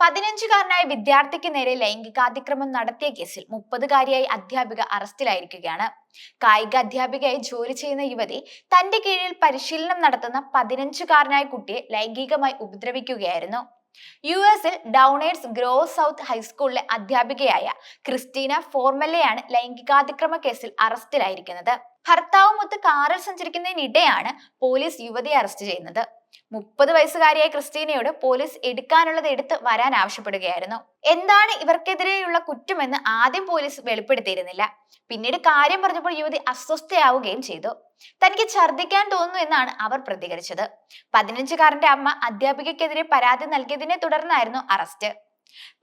പതിനഞ്ചുകാരനായ വിദ്യാർത്ഥിക്ക് നേരെ ലൈംഗികാതിക്രമം നടത്തിയ കേസിൽ മുപ്പതുകാരിയായി അധ്യാപിക അറസ്റ്റിലായിരിക്കുകയാണ്. കായിക അധ്യാപികയായി ജോലി ചെയ്യുന്ന യുവതി തന്റെ കീഴിൽ പരിശീലനം നടത്തുന്ന പതിനഞ്ചുകാരനായ കുട്ടിയെ ലൈംഗികമായി ഉപദ്രവിക്കുകയായിരുന്നു. യു എസിൽ ഡൗണേഴ്സ് ഗ്രോ സൗത്ത് ഹൈസ്കൂളിലെ അധ്യാപികയായ ക്രിസ്റ്റീന ഫോർമല്ലയാണ് ലൈംഗികാതിക്രമ കേസിൽ അറസ്റ്റിലായിരിക്കുന്നത്. ഭർത്താവുമൊത്ത് കാറിൽ സഞ്ചരിക്കുന്നതിനിടെയാണ് പോലീസ് യുവതിയെ അറസ്റ്റ് ചെയ്യുന്നത്. മുപ്പത് വയസ്സുകാരിയായ ക്രിസ്റ്റീനയോട് പോലീസ് എടുക്കാനുള്ളത് എടുത്ത് വരാൻ ആവശ്യപ്പെടുകയായിരുന്നു. എന്താണ് ഇവർക്കെതിരെയുള്ള കുറ്റമെന്ന് ആദ്യം പോലീസ് വെളിപ്പെടുത്തിയിരുന്നില്ല. പിന്നീട് കാര്യം പറഞ്ഞപ്പോൾ യുവതി അസ്വസ്ഥയാവുകയും ചെയ്തു. തനിക്ക് ഛർദ്ദിക്കാൻ തോന്നുന്നു എന്നാണ് അവർ പ്രതികരിച്ചത്. പതിനഞ്ചുകാരന്റെ അമ്മ അധ്യാപികയ്ക്കെതിരെ പരാതി നൽകിയതിനെ തുടർന്നായിരുന്നു അറസ്റ്റ്.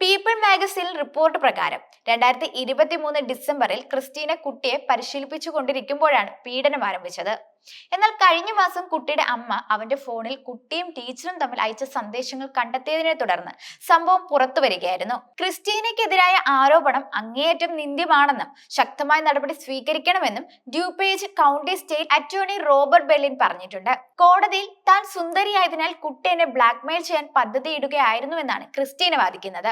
പീപ്പിൾ മാഗസിനിൽ റിപ്പോർട്ട് പ്രകാരം രണ്ടായിരത്തി ഇരുപത്തി മൂന്ന് ഡിസംബറിൽ ക്രിസ്റ്റീന കുട്ടിയെ പരിശീലിപ്പിച്ചു കൊണ്ടിരിക്കുമ്പോഴാണ് പീഡനം ആരംഭിച്ചത്. എന്നാൽ കഴിഞ്ഞ മാസം കുട്ടിയുടെ അമ്മ അവന്റെ ഫോണിൽ കുട്ടിയും ടീച്ചറും തമ്മിൽ അയച്ച സന്ദേശങ്ങൾ കണ്ടെത്തിയതിനെ തുടർന്ന് സംഭവം പുറത്തു വരികയായിരുന്നു. ക്രിസ്റ്റീനയ്ക്കെതിരായ ആരോപണം അങ്ങേയറ്റം നിന്ദ്യമാണെന്നും ശക്തമായ നടപടി സ്വീകരിക്കണമെന്നും DuPage county state attorney Robert Berlin പറഞ്ഞിട്ടുണ്ട്. കോടതിയിൽ താൻ സുന്ദരിയായതിനാൽ കുട്ടിയെ ബ്ലാക്ക്മെയിൽ ചെയ്യാൻ പദ്ധതിയിടുകയായിരുന്നുവെന്നാണ് ക്രിസ്റ്റീന വാദിക്കുന്നത്.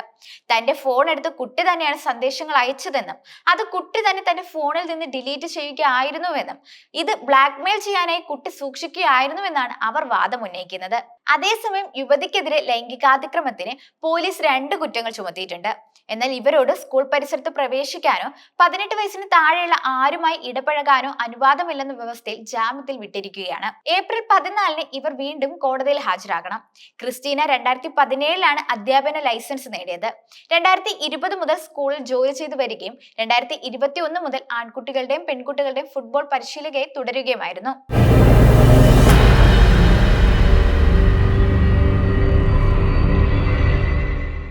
തന്റെ ഫോൺ എടുത്ത് കുട്ടി തന്നെയാണ് സന്ദേശങ്ങൾ അയച്ചതെന്നും അത് കുട്ടി തന്നെ തന്റെ ഫോണിൽ നിന്ന് ഡിലീറ്റ് ചെയ്യുകയായിരുന്നുവെന്നും ഇത് ബ്ലാക്ക്മെയിൽ ചെയ്യാനായി കുട്ടി സൂക്ഷിക്കുകയായിരുന്നുവെന്നാണ് അവർ വാദം ഉന്നയിക്കുന്നത് അതേസമയം യുവതിക്കെതിരെ ലൈംഗികാതിക്രമത്തിന് പോലീസ് രണ്ട് കുറ്റങ്ങൾ ചുമത്തിയിട്ടുണ്ട്. എന്നാൽ ഇവരോട് സ്കൂൾ പരിസരത്ത് പ്രവേശിക്കാനോ പതിനെട്ട് വയസ്സിന് താഴെയുള്ള ആരുമായി ഇടപഴകാനോ അനുവാദമില്ലെന്ന വ്യവസ്ഥയിൽ ജാമ്യത്തിൽ വിട്ടിരിക്കുകയാണ്. ഏപ്രിൽ പതിനാലിന് ഇവർ വീണ്ടും കോടതിയിൽ ഹാജരാകണം. ക്രിസ്റ്റീന രണ്ടായിരത്തി പതിനേഴിലാണ് അധ്യാപന ലൈസൻസ് നേടിയത്. രണ്ടായിരത്തി ഇരുപത് മുതൽ സ്കൂളിൽ ജോലി ചെയ്തു വരികയും രണ്ടായിരത്തി ഇരുപത്തി ഒന്ന് മുതൽ ആൺകുട്ടികളുടെയും പെൺകുട്ടികളുടെയും ഫുട്ബോൾ പരിശീലകയായി തുടരുകയുമായിരുന്നു.